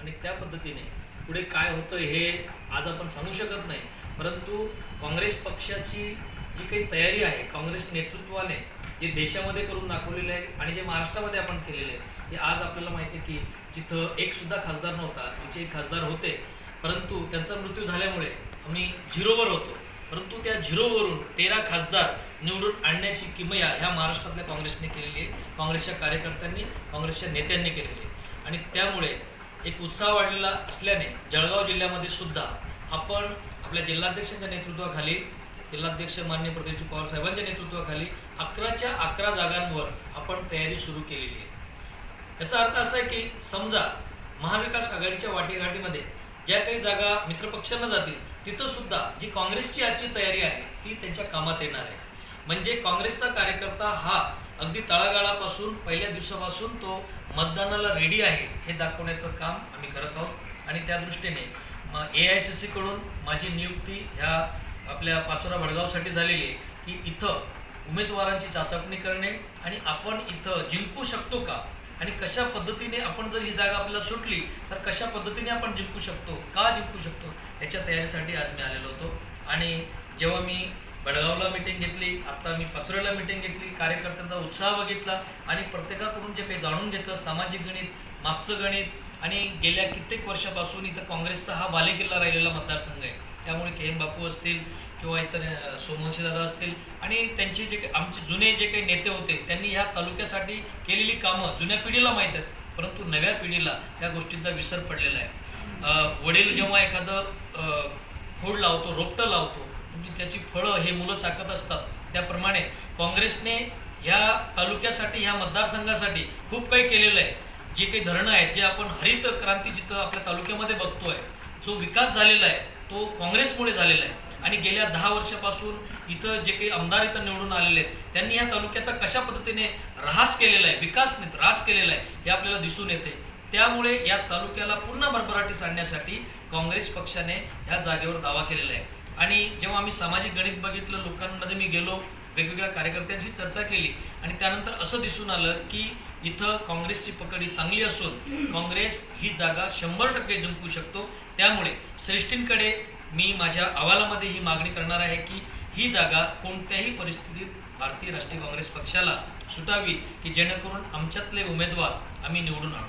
आणि त्या पद्धतीने पुढे काय होतं हे आज आपण सांगू शकत नाही. परंतु काँग्रेस पक्षाची जी काही तयारी आहे काँग्रेस नेतृत्वाने जे देशामध्ये करून दाखवलेलं आहे आणि जे महाराष्ट्रामध्ये आपण केलेलं आहे ते आज आपल्याला माहिती आहे की जिथं एकसुद्धा खासदार नव्हता आमचे एक खासदार होते. परंतु त्यांचा मृत्यू झाल्यामुळे आम्ही झिरोवर होतो. परंतु त्या झिरोवरून तेरा खासदार निवडून आणण्याची किमया ह्या महाराष्ट्रातल्या काँग्रेसने केलेली आहे. काँग्रेसच्या कार्यकर्त्यांनी काँग्रेसच्या नेत्यांनी केलेली आहे. आणि त्यामुळे एक उत्साह वाढलेला असल्याने जळगाव जिल्ह्यामध्ये सुद्धा आपण आपल्या जिल्हाध्यक्षांच्या नेतृत्वाखाली जिल्हाध्यक्ष मान्य प्रदीपजी पवार साहेबांच्या नेतृत्वाखाली अकराच्या अकरा जागांवर आपण तयारी सुरू केलेली आहे. याचा अर्थ असा आहे की समजा महाविकास आघाडीच्या वाटेघाटीमध्ये ज्या काही जागा मित्रपक्षांना जातील तिथं सुद्धा जी काँग्रेसची आजची तयारी आहे ती त्यांच्या कामात येणार आहे. म्हणजे काँग्रेसचा कार्यकर्ता हा अगदी तळागाळापासून पहिल्या दिवसापासून तो मतदानाला रेडी आहे हे दाखवण्याचं काम आम्ही करत आहोत. आणि त्या दृष्टीने ए आय सी सीकडून माझी नियुक्ती ह्या आपल्या पाचोरा भडगावसाठी झालेली आहे की इथं उमेदवारांची चाचपणी करणे आणि आपण इथं जिंकू शकतो का? आणि कशा पद्धतीने आपण जर ही जागा आपल्याला सुटली तर कशा पद्धतीने आपण जिंकू शकतो का जिंकू शकतो याच्या तयारीसाठी आज मी आलेलो होतो. आणि जेव्हा मी बडगावला मिटिंग घेतली आता मी पाचोऱ्याला मिटिंग घेतली कार्यकर्त्यांचा उत्साह बघितला आणि प्रत्येकाकडून जे काही जाणून घेतलं सामाजिक गणित मागचं गणित आणि गेल्या कित्येक वर्षापासून इथं काँग्रेसचा हा बालेकिल्ला राहिलेला मतदारसंघ आहे. त्यामुळे के एम बापू असतील किंवा इतर अ, सोमवंशी दादा असतील आणि त्यांचे जे काही- आमचे जुने जे काही नेते होते त्यांनी ह्या तालुक्यासाठी केलेली कामं जुन्या पिढीला माहीत आहेत परंतु नव्या पिढीला त्या गोष्टींचा विसर पडलेला आहे. वडील जेव्हा एखादं खोड लावतो रोपटं लावतो त्याची फळं हे मुलं चाकत असतात. त्याप्रमाणे काँग्रेसने ह्या तालुक्यासाठी ह्या मतदारसंघासाठी खूप काही केलेलं आहे. जे काही धरणं आहेत जे आपण हरित क्रांती जिथं आपल्या तालुक्यामध्ये बघतोय जो विकास झालेला आहे तो काँग्रेसमुळे झालेला आहे. आणि गेल्या दहा वर्षापासून इथं जे काही आमदार इथं निवडून आलेले आहेत त्यांनी या तालुक्याचा कशा पद्धतीने ऱ्हास केलेला आहे विकास नाही ऱ्हास केलेला आहे हे आपल्याला दिसून येते. त्यामुळे या तालुक्याला पुन्हा भरभराटीस आणण्यासाठी काँग्रेस पक्षाने ह्या जागेवर दावा केलेला आहे. आणि जेव्हा आम्ही सामाजिक गणित बघितलं लोकांमध्ये मी गेलो वेगवेगळ्या कार्यकर्त्यांशी चर्चा केली आणि त्यानंतर असं दिसून आलं की इथं काँग्रेसची पकड ही चांगली असून काँग्रेस ही जागा शंभर टक्के जिंकू शकतो. त्यामुळे श्रेष्ठींकडे मी माझ्या अहवालामध्ये ही मागणी करणार आहे की ही जागा कोणत्याही परिस्थितीत भारतीय राष्ट्रीय काँग्रेस पक्षाला सुटावी की जेणेकरून आमच्यातले उमेदवार आम्ही निवडून आणू.